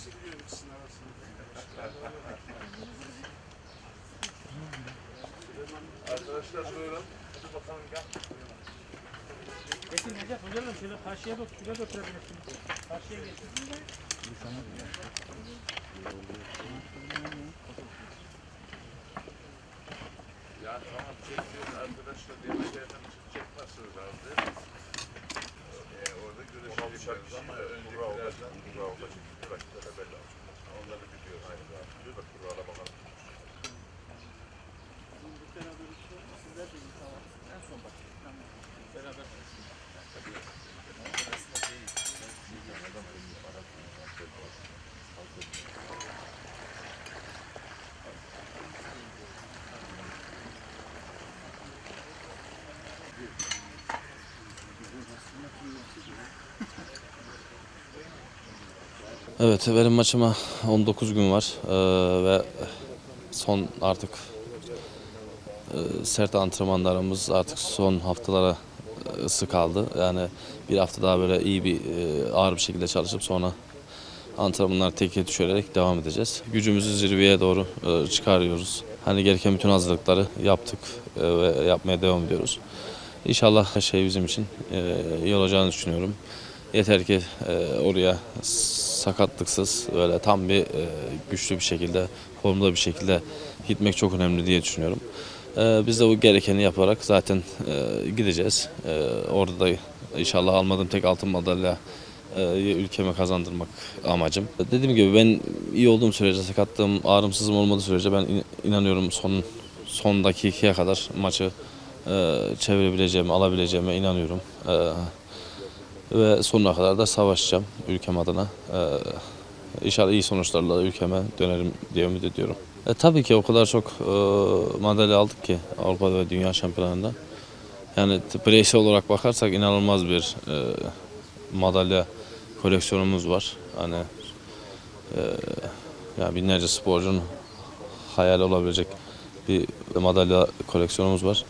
Nasıl gidiyor ikisinin arasında? Arkadaşlar buyurun. Hadi bakalım gel. Geçin Necef hocam şöyle karşıya da şuraya da oturabilirsiniz. Karşıya geçin. Ya tamam çekiyoruz arkadaşlar. Çıkacak nasıl lazım? Ee, orada görüşeceklerimiz ama öncekilerden onları biliyoruz. Aynen. Bak kurala bakalım. Sizler de iyi tamam. En son bak. Beraber. Evet benim maçıma 19 gün var Ee, ve son artık e, sert antrenmanlarımız artık son haftalara e, ısı kaldı. Yani bir hafta daha böyle iyi bir e, ağır bir şekilde çalışıp sonra antrenmanlar teke düşürerek devam edeceğiz. Gücümüzü zirveye doğru e, çıkarıyoruz. Hani gereken bütün hazırlıkları yaptık e, ve yapmaya devam ediyoruz. İnşallah her şey bizim için e, iyi olacağını düşünüyorum. Yeter ki e, oraya sakatlıksız böyle tam bir e, güçlü bir şekilde formda bir şekilde gitmek çok önemli diye düşünüyorum. E, biz de bu gerekeni yaparak zaten e, gideceğiz. E, orada da inşallah almadığım tek altın madalya e, ülkeme kazandırmak amacım. Dediğim gibi ben iyi olduğum sürece sakatlığım ağrımsızım olmadığı sürece ben in- inanıyorum son son dakikaya kadar maçı e, çevirebileceğime, alabileceğime inanıyorum. E, ve sonuna kadar da savaşacağım ülkem adına. Ee, inşallah iyi sonuçlarla ülkeme dönerim diye ümit ediyorum. E, tabii ki o kadar çok e, madalya aldık ki Avrupa ve Dünya Şampiyonlarında. Yani bireysel olarak bakarsak inanılmaz bir e, madalya koleksiyonumuz var. Hani e, yani binlerce sporcunun hayal olabilecek bir madalya koleksiyonumuz var.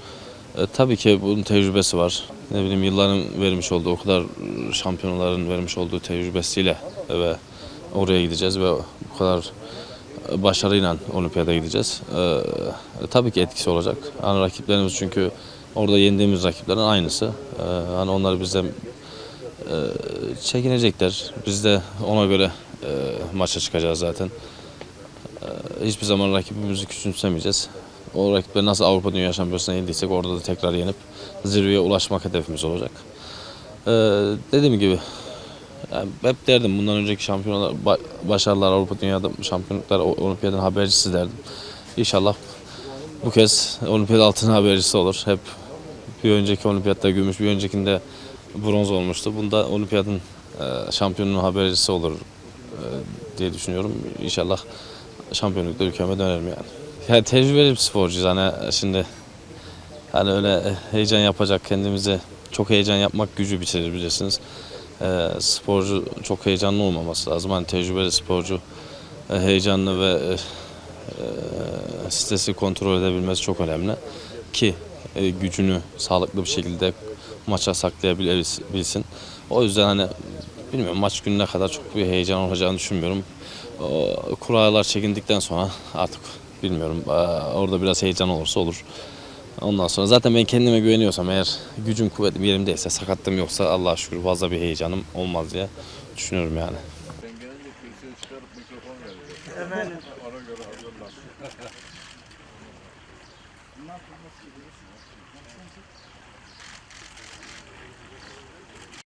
E, tabii ki bunun tecrübesi var. Ne bileyim yılların vermiş olduğu, o kadar şampiyonların vermiş olduğu tecrübesiyle ve oraya gideceğiz ve bu kadar başarıyla olimpiyada gideceğiz. E, e, tabii ki etkisi olacak. Hani rakiplerimiz çünkü orada yendiğimiz rakiplerin aynısı. E, hani onlar bizden e, çekinecekler. Biz de ona göre e, maça çıkacağız zaten. E, hiçbir zaman rakibimizi küçümsemeyeceğiz. O rakipleri nasıl Avrupa Dünya Şampiyonası'na yendiysek orada da tekrar yenip zirveye ulaşmak hedefimiz olacak. Ee, dediğim gibi yani hep derdim bundan önceki şampiyonlar ba- başarılar Avrupa Dünya'da şampiyonluklar olimpiyatın habercisi derdim. İnşallah bu kez olimpiyat altın habercisi olur. Hep bir önceki olimpiyatta gümüş, bir öncekinde bronz olmuştu. Bunda olimpiyatın e, şampiyonunun habercisi olur e, diye düşünüyorum. İnşallah şampiyonlukta ülkeme dönerim yani. Yani tecrübeli bir sporcuyuz hani şimdi hani öyle heyecan yapacak kendimize çok heyecan yapmak gücü bitirir bilirsiniz. Ee, sporcu çok heyecanlı olmaması lazım. Hani tecrübeli sporcu e, heyecanlı ve e, e, stresi kontrol edebilmesi çok önemli ki e, gücünü sağlıklı bir şekilde maça saklayabilsin. O yüzden hani bilmiyorum maç gününe kadar çok bir heyecan olacağını düşünmüyorum. O, kurallar çekindikten sonra artık Bilmiyorum orada biraz heyecan olursa olur. Ondan sonra zaten ben kendime güveniyorsam eğer gücüm kuvvetim yerimdeyse sakatlığım yoksa Allah'a şükür fazla bir heyecanım olmaz diye düşünüyorum yani. Efendim.